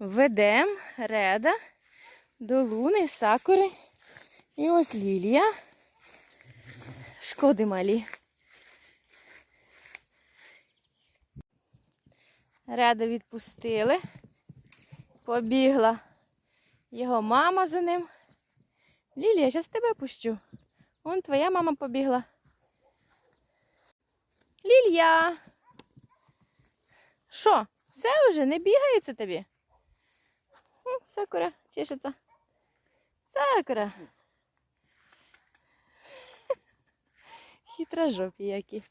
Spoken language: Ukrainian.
Ведем Реда до луни, сакури. І ось Лілія. Шкоди малі. Реда відпустили. Побігла його мама за ним. Лілія, зараз тебе пущу. Вон твоя мама побігла. Лілія. Що, все вже не бігається тобі? М, Сакура чешеться. Сакура. Хитрожопі які.